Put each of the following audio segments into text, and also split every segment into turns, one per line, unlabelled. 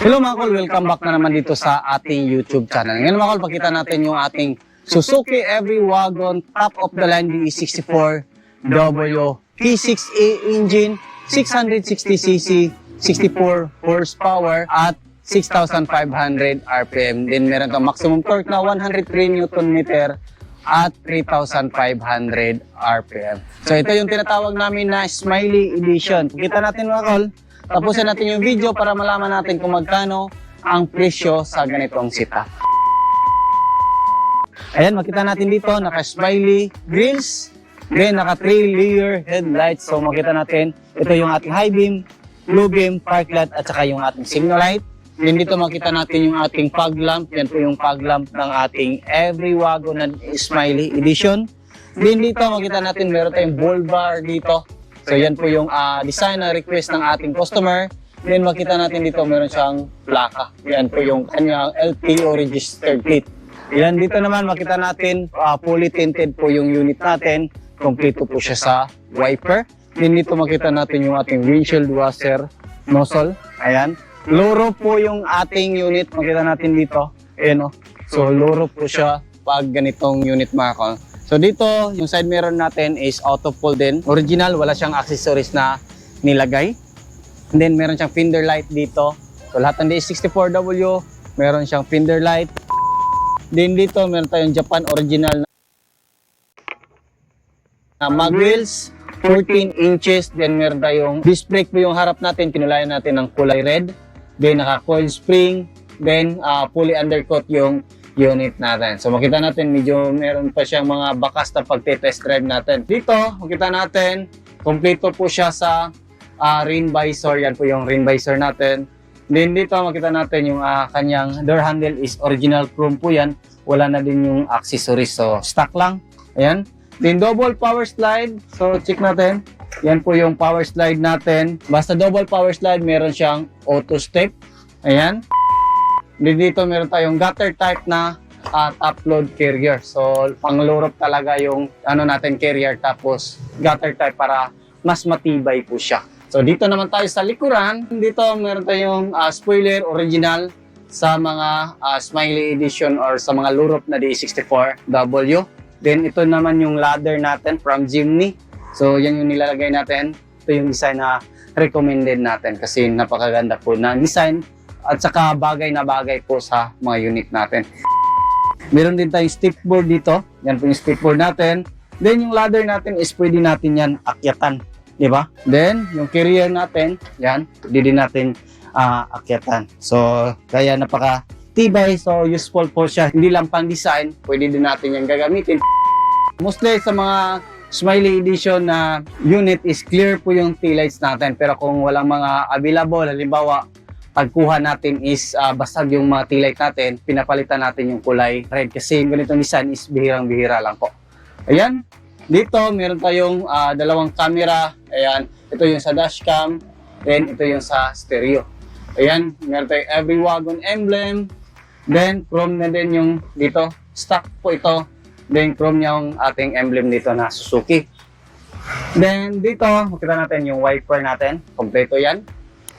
Hello mga kol, welcome back na naman dito sa ating YouTube channel. Ngayon mga kol, pakita natin yung ating Suzuki Every Wagon top of the line DE64W P6A engine, 660cc, 64 horsepower at 6,500 RPM. Then meron itong maximum torque na 103 Newton meter at 3,500 RPM. So ito yung tinatawag namin na Smiley Edition. Kita natin mga kol, tapusin natin yung video para malaman natin kung magkano ang presyo sa ganitong sita. Ayan, makita natin dito, naka-smiley grills, then naka 3 layer headlights. So makita natin, ito yung ating high beam, low beam, park light, at saka yung ating signal light. Then dito makita natin yung ating fog lamp. Yan po yung fog lamp ng ating Every Wagon na Smiley Edition. Then dito makita natin meron tayong bull bar dito. So yan po yung ah, design na request ng ating customer. Then makita natin dito meron siyang plaka. Yan po yung kanyang LTO registered plate. Yan dito naman makita natin ah, fully tinted po yung unit natin. Kompleto po siya sa wiper. Then dito makita natin yung ating windshield washer nozzle. Ayan. Loro po yung ating unit. Makita natin dito. Ayan o. So loro po siya pag ganitong unit mga. So dito, yung side mirror natin is auto fold din. Original, wala siyang accessories na nilagay. And then meron siyang fender light dito. So lahat ng D64W, meron siyang fender light. Then dito, meron tayong Japan original na mag wheels, 14 inches. Then meron tayong disc brake po yung harap natin. Kinulayan natin ng kulay red. Then naka coil spring. Then uh, fully undercut yung unit natin. So makita natin medyo meron pa siyang mga bakas na pagte-test drive natin. Dito, makita natin, kompleto po siya sa uh, rain visor. Yan po yung rain visor natin. Then dito makita natin yung ah, kanyang door handle is original chrome po yan. Wala na din yung accessories. So stock lang. Ayan. Then double power slide. So check natin. Yan po yung power slide natin. Basta double power slide, meron siyang auto step. Ayan. Dito meron tayong gutter type na at upload carrier. So panglurop talaga yung ano natin carrier tapos gutter type para mas matibay po siya. So dito naman tayo sa likuran. Dito meron tayong ah, spoiler original sa mga ah, Smiley Edition or sa mga lurop na D64W. Then ito naman yung ladder natin from Jimny. So yan yung nilalagay natin. Ito yung design na recommended natin kasi napakaganda po na design at saka bagay na bagay po sa mga unit natin. Meron din tayong stickboard dito. Yan po yung stickboard natin. Then yung ladder natin is pwede natin yan akyatan. Di ba? Then yung carrier natin, yan, pwede din natin ah, akyatan. So kaya napaka tibay, so useful po siya. Hindi lang pang design, pwede din natin yan gagamitin. Mostly sa mga Smiley Edition na unit is clear po yung taillights natin. Pero kung walang mga available, halimbawa, pagkuha natin is ah, basag yung mga taillight natin, pinapalitan natin yung kulay red kasi yung ganitong design is bihirang-bihira lang po. Ayan. Dito, meron tayong ah, dalawang camera. Ayan. Ito yung sa dashcam. Then, ito yung sa stereo. Ayan. Meron tayong every wagon emblem. Then, chrome na din yung dito. Stock po ito. Then, chrome yung ating emblem dito na Suzuki. Then, dito, makita natin yung wiper natin. Kompleto yan.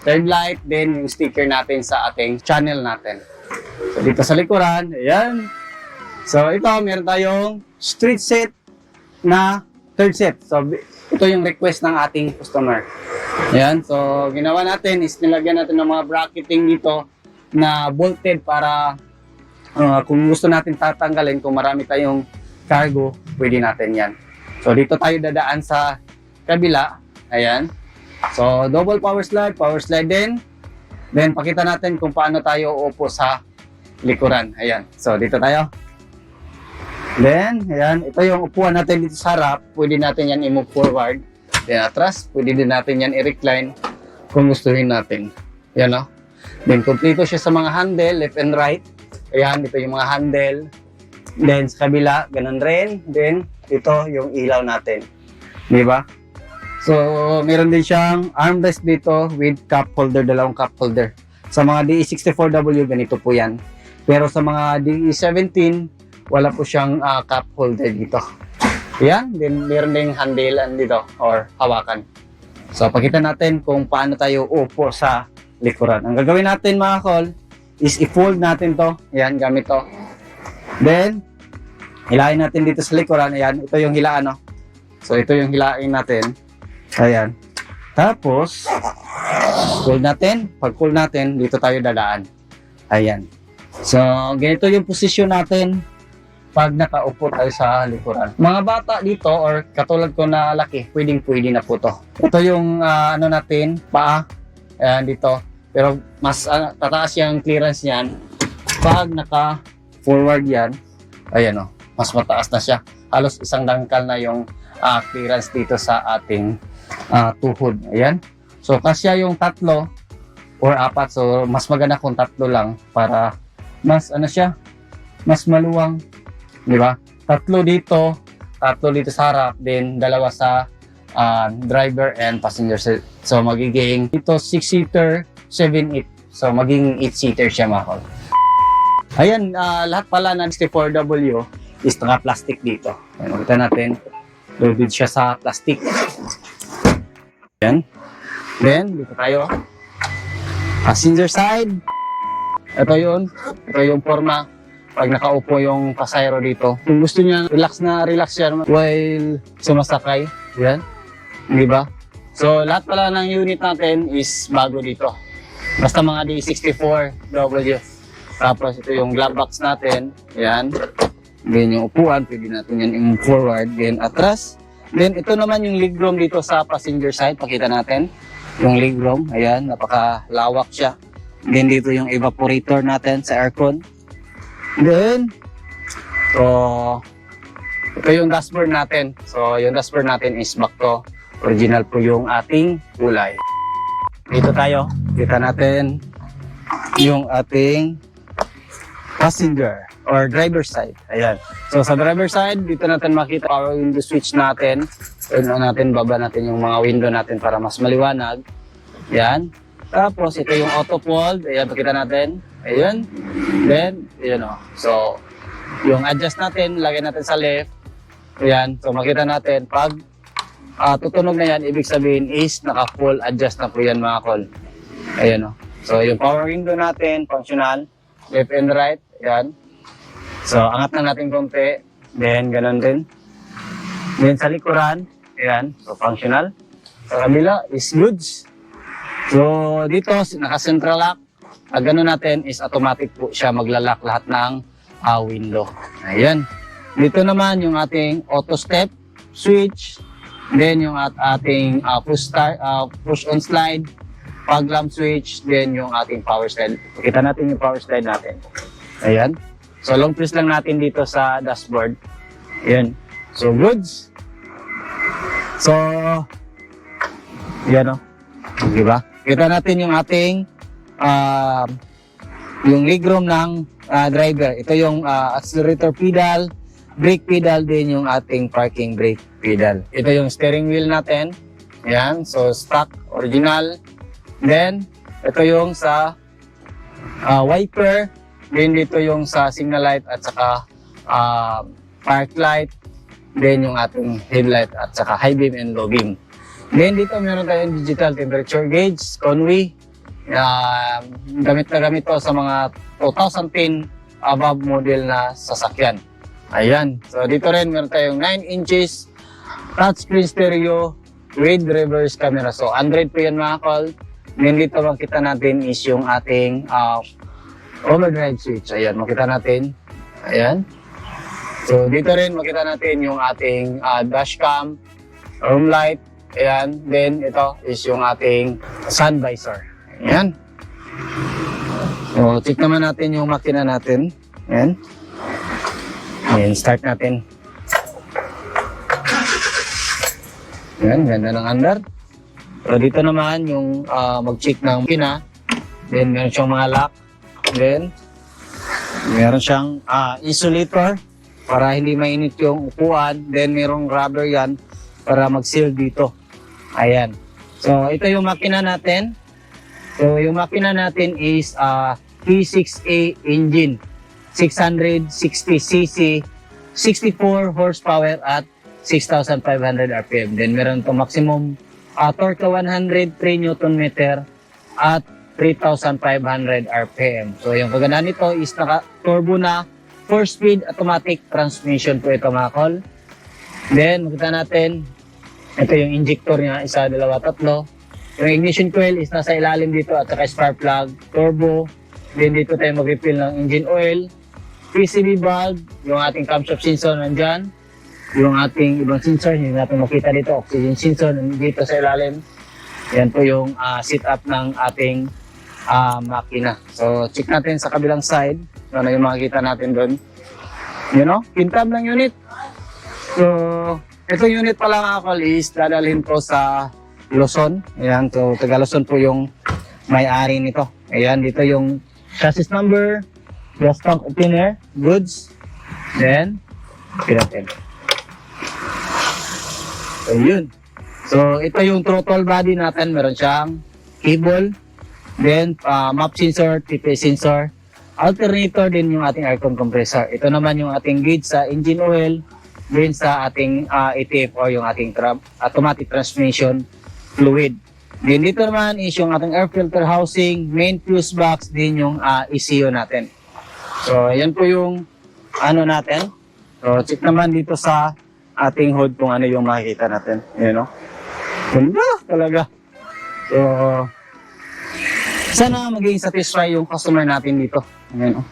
Third light, then yung sticker natin sa ating channel natin. So, dito sa likuran, ayan. So, ito, meron tayong street set na third set. So, ito yung request ng ating customer. Ayan. So, ginawa natin is nilagyan natin ng mga bracketing dito na bolted para uh, kung gusto natin tatanggalin, kung marami tayong cargo, pwede natin yan. So, dito tayo dadaan sa kabila. Ayan. So, double power slide, power slide din. Then, pakita natin kung paano tayo uupo sa likuran. Ayan. So, dito tayo. Then, ayan. Ito yung upuan natin dito sa harap. Pwede natin yan i-move forward. Then, atras. Pwede din natin yan i-recline kung gustuhin natin. Ayan, no? Then, kompleto siya sa mga handle, left and right. Ayan, dito yung mga handle. Then, sa kabila, ganun rin. Then, ito yung ilaw natin. Di ba? So, meron din siyang armrest dito with cup holder, dalawang cup holder. Sa mga DE64W, ganito po yan. Pero sa mga DE17, wala po siyang ah, cup holder dito. Yan, then meron ding handlean dito or hawakan. So, pakita natin kung paano tayo upo sa likuran. Ang gagawin natin mga kol is i-fold natin to. Ayan, gamit to. Then, hilahin natin dito sa likuran. Ayan, ito yung hilaan, no? So, ito yung hilain natin. Ayan. Tapos, fold natin. Pag fold natin, dito tayo dadaan. Ayan. So, ganito yung posisyon natin pag nakaupo tayo sa likuran. Mga bata dito or katulad ko na laki, pwedeng pwede na po to. Ito yung ah, ano natin, paa. Ayan dito. Pero mas ah, tataas yung clearance niyan pag naka forward yan. Ayan o, mas mataas na siya. Halos isang dangkal na yung ah, clearance dito sa ating ah, tuhod. Ayan. So kasya yung tatlo or apat. So mas maganda kung tatlo lang para mas ano siya, mas maluwang Di ba? Tatlo dito, tatlo dito sa harap, then dalawa sa ah, driver and passenger. So magiging ito 6-seater, 7-8. So magiging 8-seater siya mga. Ayan, ah, lahat pala ng 64W is naka-plastic dito. Ayan, makita natin. Loaded siya sa plastic. Ayan. Then, dito tayo. Passenger side. Ito yun. Ito yung forma pag nakaupo yung pasayro dito. Kung gusto niya relax na relax siya while sumasakay, yan. Di ba? So, lahat pala ng unit natin is bago dito. Basta mga D64W. Tapos ito yung glove box natin. Yan. Then yung upuan, pwede natin yan i-move forward. Then atras. Then ito naman yung legroom dito sa passenger side. Pakita natin. Yung legroom. Ayan, napakalawak siya. Then dito yung evaporator natin sa aircon. Then, so, ito yung dashboard natin. So, yung dashboard natin is back to original po yung ating kulay. Dito tayo. Kita natin yung ating passenger or driver side. Ayan. So, sa driver side, dito natin makita power window switch natin. Ano natin, baba natin yung mga window natin para mas maliwanag. Ayan. Tapos, ito yung auto fold. Ayan, pakita natin. Ayan. Then, yun o. So, yung adjust natin, lagay natin sa left. Ayan. So, makita natin, pag ah, tutunog na yan, ibig sabihin is naka-full adjust na po yan mga call. Ayan o. So, yung power window natin, functional. Left and right. Ayan. So, angat na natin konti. Then, ganun din. Then, sa likuran. Ayan. So, functional. Sa kabila is goods. So, dito, naka-central lock. Ang gano'n natin is automatic po siya maglalak lahat ng ah, window. Ayan. Dito naman yung ating auto step switch. Then yung at ating ah, push, start, ah, push on slide. Pag lamp switch. Then yung ating power slide. Kita natin yung power slide natin. Ayan. So long press lang natin dito sa dashboard. Ayan. So goods. So, yan o. Di ba? Kita natin yung ating ah, yung legroom ng ah, driver. Ito yung ah, accelerator pedal, brake pedal din yung ating parking brake pedal. Ito yung steering wheel natin. Yan, so stock, original. Then, ito yung sa ah, wiper. Then dito yung sa signal light at saka ah, park light. Then yung ating headlight at saka high beam and low beam. Then dito meron tayong digital temperature gauge, Conway. Uh, gamit na gamit to sa mga 2010 above model na sasakyan. Ayan. So dito rin meron tayong 9 inches touchscreen stereo with reverse camera. So Android po yan mga call. Then dito makita natin is yung ating uh, overdrive switch. Ayan, makita natin. Ayan. So dito rin makita natin yung ating uh, dashcam, room light, ayan. Then ito is yung ating sun visor. Ayan. So check naman natin yung makina natin. Ayan. Ayan, start natin. Ayan, ganda ng andar. So dito naman yung ah, mag-check ng makina. Then meron siyang mga lock. Then meron siyang ah, insulator para hindi mainit yung upuan. Then merong rubber yan para mag-seal dito. Ayan. So ito yung makina natin. So yung makina natin is ah, P6A engine. 660cc, 64 horsepower at 6,500 RPM. Then meron to maximum ah, torque na 103 Newton meter at 3,500 RPM. So yung kagandahan nito is naka-turbo na 4-speed automatic transmission po ito mga kol. Then, makita natin, ito yung injector niya, isa, dalawa, tatlo. Yung ignition coil is nasa ilalim dito at saka spark plug, turbo. Then dito tayo mag-refill ng engine oil. PCB bulb, yung ating camshaft sensor nandyan. Yung ating ibang sensor, hindi natin makita dito, oxygen sensor nandito sa ilalim. Yan po yung ah, setup ng ating ah, makina. So, check natin sa kabilang side. Ano yung makikita natin doon. You know, pintab ng unit. So, ito unit pala mga kol is dadalhin po sa Luzon. Ayan, so taga Luzon po yung may-ari nito. Ayan, dito yung chassis number, gas tank opener, goods, then, pinatin. So, yun. So, ito yung throttle body natin. Meron siyang cable, then uh, map sensor, TPS sensor, alternator din yung ating aircon compressor. Ito naman yung ating gauge sa engine oil, din sa ating uh, ATF o yung ating tra- automatic transmission fluid. Then dito naman is yung ating air filter housing, main fuse box, din yung uh, ECU natin. So, yan po yung ano natin. So, check naman dito sa ating hood kung ano yung makikita natin. Ayan o. Ganda talaga. So, sana maging satisfy yung customer natin dito. Ayan o.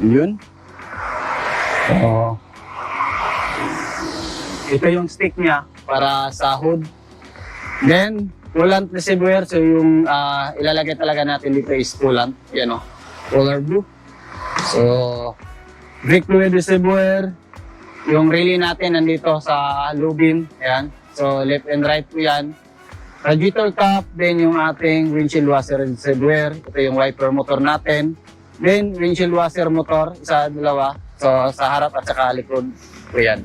Yun. So, ito yung stick niya para sa hood. Then, coolant reservoir. So, yung ah, ilalagay talaga natin dito is coolant. Yan o. Color blue. So, brake fluid reservoir. Yung relay natin nandito sa lubin. Ayan. So, left and right po yan. Radiator cap, then yung ating windshield washer reservoir. Ito yung wiper motor natin. Then, windshield washer motor, isa, dalawa. So, sa harap at saka likod po yan.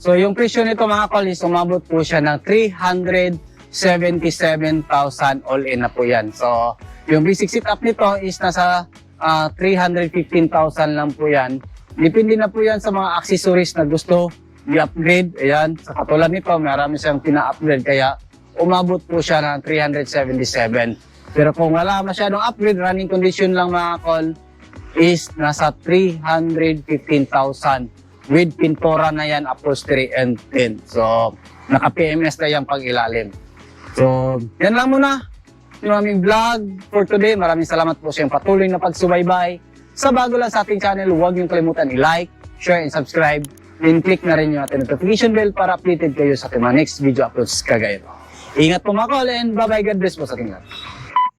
So, yung presyo nito mga kalis, umabot po siya ng 377,000 all-in na po yan. So, yung basic setup nito is nasa ah, 315,000 lang po yan. Depende na po yan sa mga accessories na gusto i-upgrade. Ayan, sa katulad nito, marami siyang pina-upgrade. Kaya, umabot po siya ng 377. Pero kung wala masyadong upgrade, running condition lang mga call, is nasa 315,000 with pintura na yan, upholstery and tint. So, naka-PMS na yan pag ilalim. So, yan lang muna yung aming vlog for today. Maraming salamat po sa iyong patuloy na pagsubaybay. Sa bago lang sa ating channel, huwag niyong kalimutan i-like, share, and subscribe. Then click na rin yung ating notification bell para updated kayo sa ating mga next video uploads kagaya. Ingat po mga call and bye-bye. God bless po sa ating lahat.